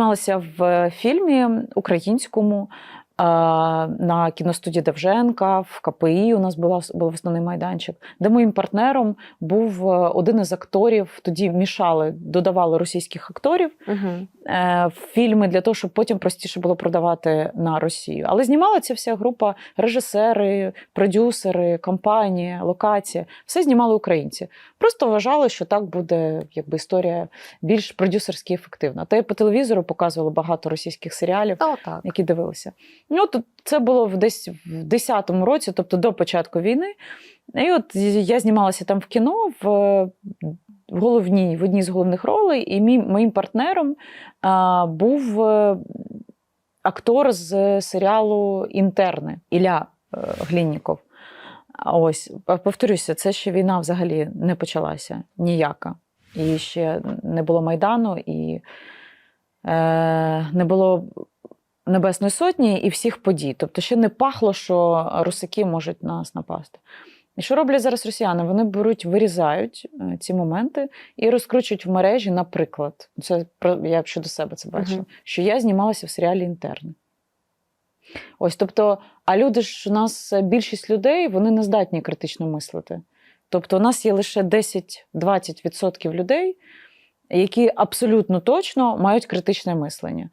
знімалася в фільмі українському е, на кіностудії Довженка, в КПІ. У нас була був основний майданчик, де моїм партнером був е, один із акторів. Тоді мішали, додавали російських акторів Угу. Е, фільми для того, щоб потім простіше було продавати на Росію. Але знімала ця вся група режисери, продюсери, компанії, локації. Все знімали українці. Просто вважали, що так буде якби історія більш продюсерськи ефективна. Та й по телевізору показували багато російських серіалів. Та отак. Які дивилися. Ну, то це було в десь в 10-му році, тобто до початку війни. І от я знімалася там в кіно в, в головній, в одній з головних ролей, і мій, моїм партнером а, був е, актор з серіалу Інтерни Ілля е, Глінніков. Ось, повторюся, це ще війна взагалі не почалася ніяка. І ще не було Майдану, і е, не було Небесної Сотні і всіх подій. Тобто ще не пахло, що русаки можуть нас напасти. І що роблять зараз росіяни? Вони беруть, вирізають е, ці моменти і розкручують в мережі, наприклад, це про я щодо себе це бачу, Мгм. що я знімалася в серіалі Інтерни. Ось, тобто, а люди ж у нас більшість людей вони не здатні критично мислити. Тобто, у нас є лише 10-20% людей, які абсолютно точно мають критичне мислення.